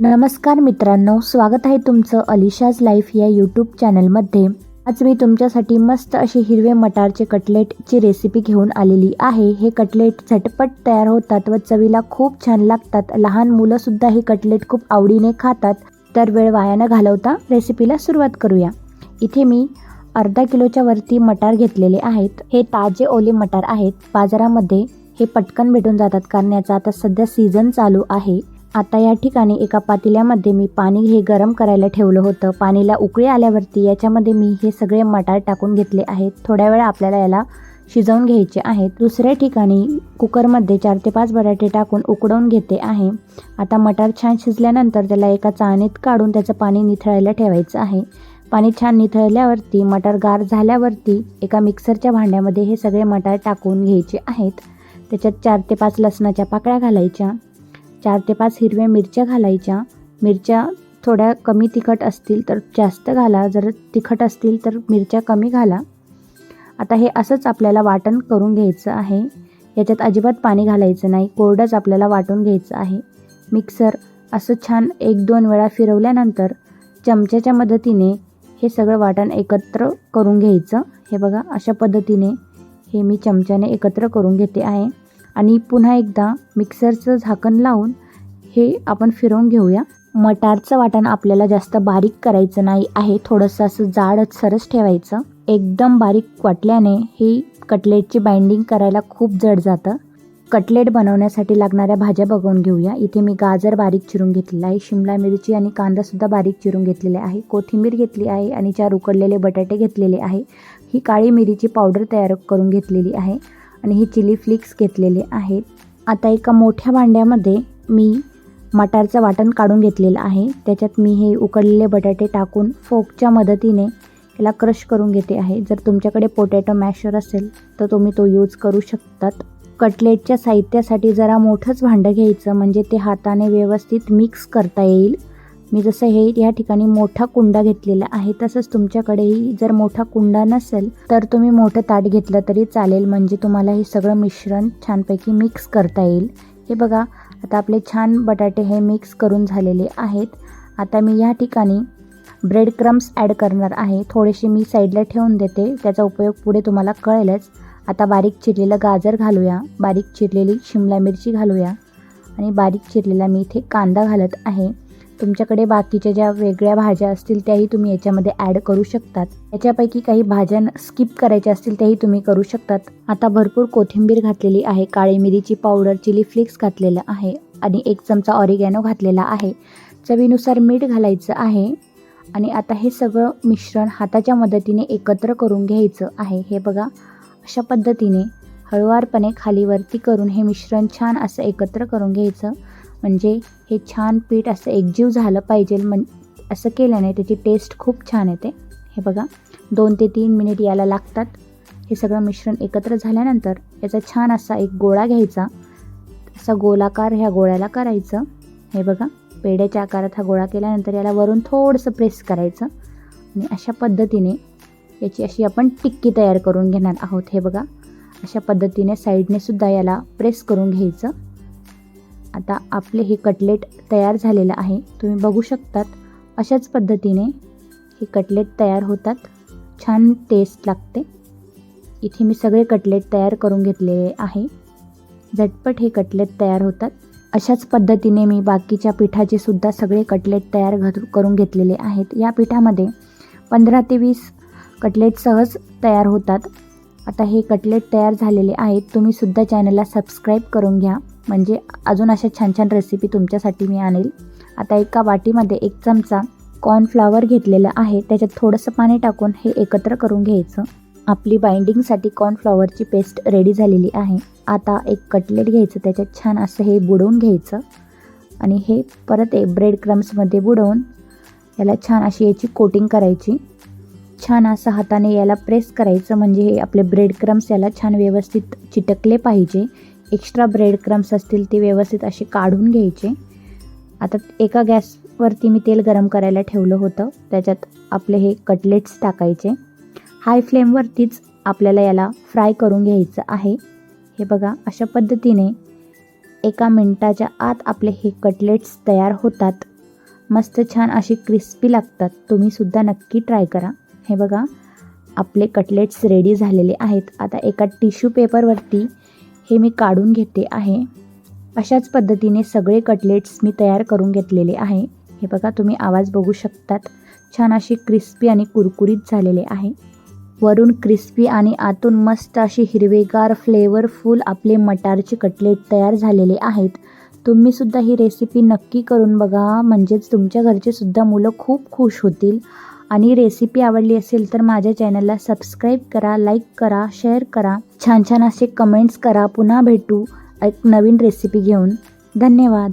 नमस्कार मित्रांनो स्वागत आहे तुमचं अलिशाज लाईफ या यूट्यूब चॅनलमध्ये. आज मी तुमच्यासाठी मस्त असे हिरवे मटारचे कटलेटची रेसिपी घेऊन आलेली आहे. हे कटलेट झटपट तयार होतात व चवीला खूप छान लागतात. लहान मुलंसुद्धा हे कटलेट खूप आवडीने खातात. तर वेळ वाया न घालवता रेसिपीला सुरुवात करूया. इथे मी अर्धा किलोच्या वरती मटार घेतलेले आहेत. हे ताजे ओले मटार आहेत. बाजारामध्ये हे पटकन भेटून जातात कारण याचा आता सध्या सीझन चालू आहे. आता या ठिकाणी एका पातेल्यामध्ये मी पाणी हे गरम करायला ठेवलं होतं. पाणीला उकळी आल्यावरती याच्यामध्ये मी हे सगळे मटार टाकून घेतले आहेत. थोड्या वेळा आपल्याला याला शिजवून घ्यायचे आहेत. दुसऱ्या ठिकाणी कुकरमध्ये चार ते पाच बटाटे टाकून उकडवून घेते आहे. आता मटार छान शिजल्यानंतर त्याला एका चाळणीत काढून त्याचं पाणी निथळायला ठेवायचं आहे. पाणी छान निथळल्यावरती मटार गार झाल्यावरती एका मिक्सरच्या भांड्यामध्ये हे सगळे मटार टाकून घ्यायचे आहेत. त्याच्यात चार ते पाच लसणाच्या पाकळ्या घालायच्या. चार ते पाच हिरव्या मिरच्या घालायच्या. मिरच्या थोड्या कमी तिखट असतील तर जास्त घाला. जर तिखट असतील तर मिरच्या कमी घाला. आता हे असंच आपल्याला वाटण करून घ्यायचं आहे. याच्यात अजिबात पाणी घालायचं नाही. कोरडंच आपल्याला वाटून घ्यायचं आहे. मिक्सर असं छान एक दोन वेळा फिरवल्यानंतर चमच्याच्या मदतीने हे सगळं वाटण एकत्र करून घ्यायचं. हे बघा अशा पद्धतीने हे मी चमच्याने एकत्र करून घेते आहे. आणि पुन्हा एकदा मिक्सरचं झाकण लावून हे आपण फिरवून घेऊया. मटारचं वाटण आपल्याला जास्त बारीक करायचं नाही आहे. थोडंसं असं जाड सरस ठेवायचं. एकदम बारीक वाटल्याने ही कटलेटची बाइंडिंग करायला खूप जड जातं. कटलेट बनवण्यासाठी लागणाऱ्या भाज्या बघून घेऊया. इथे मी गाजर बारीक चिरून घेतलेला आहे. शिमला मिरची आणि कांदासुद्धा बारीक चिरून घेतलेले आहे. कोथिंबीर घेतली आहे आणि चार उकडलेले बटाटे घेतलेले आहे. ही काळी मिरीची पावडर तयार करून घेतलेली आहे. आणि हे चिली फ्लिक्स घेतलेले आहेत आता एका मोठ्या भांड्यामध्ये मी मटारचं वाटण काढून घेतलेलं आहे. त्याच्यात मी हे उकडलेले बटाटे टाकून फोकच्या मदतीने याला क्रश करून घेते आहे. जर तुमच्याकडे पोटॅटो मॅशर असेल तर तुम्ही तो यूज करू शकतात. कटलेटच्या साहित्यासाठी जरा मोठंच भांडं घ्यायचं म्हणजे ते हाताने व्यवस्थित मिक्स करता येईल. मी जसं हे या ठिकाणी मोठा कुंडा घेतलेला आहे तसंच तुमच्याकडेही जर मोठा कुंडा नसेल तर तुम्ही मोठं ताट घेतलं तरी चालेल. म्हणजे तुम्हाला हे सगळं मिश्रण छानपैकी मिक्स करता येईल. हे बघा आता आपले छान बटाटे हे मिक्स करून झालेले आहेत. आता मी या ठिकाणी ब्रेड क्रम्स ॲड करणार आहे. थोडेसे मी साईडला ठेवून देते. त्याचा उपयोग पुढे तुम्हाला कळेलच. आता बारीक चिरलेलं गाजर घालूया. बारीक चिरलेली शिमला मिरची घालूया. आणि बारीक चिरलेला मी इथे कांदा घालत आहे. तुमच्याकडे बाकीच्या ज्या वेगळ्या भाज्या असतील त्याही तुम्ही याच्यामध्ये ॲड करू शकतात. याच्यापैकी काही भाज्या स्किप करायच्या असतील त्याही तुम्ही करू शकतात. आता भरपूर कोथिंबीर घातलेली आहे काळी मिरीची पावडर चिली फ्लेक्स घातलेलं आहे आणि एक चमचा ऑरिगॅनो घातलेला आहे. चवीनुसार मीठ घालायचं आहे आणि आता हे सगळं मिश्रण हाताच्या मदतीने एकत्र करून घ्यायचं आहे. हे बघा अशा पद्धतीने हळुवारपणे खालीवरती करून हे मिश्रण छान असं एकत्र करून घ्यायचं. म्हणजे हे छान पीठ असं एकजीव झालं पाहिजे म्हण असं केल्याने त्याची टेस्ट खूप छान येते. हे बघा दोन ते तीन मिनिट याला लागतात. हे सगळं मिश्रण एकत्र झाल्यानंतर याचा छान असा एक गोळा घ्यायचा. असा गोलाकार ह्या गोळ्याला करायचं. हे बघा पेड्याच्या आकारात हा गोळा केल्यानंतर याला वरून थोडंसं प्रेस करायचं. आणि अशा पद्धतीने याची अशी आपण टिक्की तयार करून घेणार आहोत. हे बघा अशा पद्धतीने साईडने सुद्धा याला प्रेस करून घ्यायचं. आता आपले हे कटलेट तयार झालेलं आहे. तुम्ही बघू शकतात अशाच पद्धतीने हे कटलेट तयार होतात. छान टेस्ट लागते. इथे मी सगळे कटलेट तयार करून घेतलेले आहे. झटपट हे कटलेट तयार होतात. अशाच पद्धतीने मी बाकीच्या पिठाचे सुद्धा सगळे कटलेट तयार घ करून घेतलेले आहेत. या पिठामध्ये पंधरा ते वीस कटलेट सहज तयार होतात. आता हे कटलेट तयार झालेले आहेत. तुम्ही सुद्धा चॅनलला सबस्क्राईब करून घ्या. म्हणजे अजून अशा छान छान रेसिपी तुमच्यासाठी मी आणेल. आता एका वाटीमध्ये एक चमचा कॉर्नफ्लावर घेतलेलं आहे. त्याच्यात थोडंसं पाणी टाकून हे एकत्र करून घ्यायचं. आपली बाइंडिंगसाठी कॉर्नफ्लॉवरची पेस्ट रेडी झालेली आहे. आता एक कटलेट घ्यायचं. त्याच्यात छान असं हे बुडवून घ्यायचं. आणि हे परत एक ब्रेड क्रम्समध्ये बुडवून याला छान अशी याची कोटिंग करायची. छान असं हाताने याला प्रेस करायचं. म्हणजे हे आपले ब्रेड क्रम्स याला छान व्यवस्थित चिटकले पाहिजे. एक्स्ट्रा ब्रेड क्रम्स असतील ते व्यवस्थित असे काढून घ्यायचे. आता एका गॅसवरती मी तेल गरम करायला ठेवलं होतं. त्याच्यात आपले हे कटलेट्स टाकायचे. हाय फ्लेमवरतीच आपल्याला याला फ्राय करून घ्यायचं आहे. हे बघा अशा पद्धतीने एका मिनटाच्या आत आपले हे कटलेट्स तयार होतात. मस्त छान अशी क्रिस्पी लागतात. तुम्ही सुद्धा नक्की ट्राय करा. हे बघा आपले कटलेट्स रेडी झालेले आहेत. आता एका टिश्यू पेपरवरती हे मी काढून घेते आहे. अशाच पद्धतीने सगळे कटलेट्स मी तयार करून घेतलेले आहे. हे बघा तुम्ही आवाज बघू शकतात. छान अशी क्रिस्पी आणि कुरकुरीत झालेले आहे. वरून क्रिस्पी आणि आतून मस्त अशी हिरवेगार फ्लेवरफुल आपले मटारचे कटलेट तयार झालेले आहेत. तुम्हीसुद्धा ही रेसिपी नक्की करून बघा. म्हणजेच तुमच्या घरचेसुद्धा मुलं खूप खुश होतील. आणि रेसिपी आवडली असेल तर माझ्या चॅनलला सबस्क्राईब करा लाईक करा शेअर करा. छान छान असे कमेंट्स करा. पुन्हा भेटू एक नवीन रेसिपी घेऊन. धन्यवाद.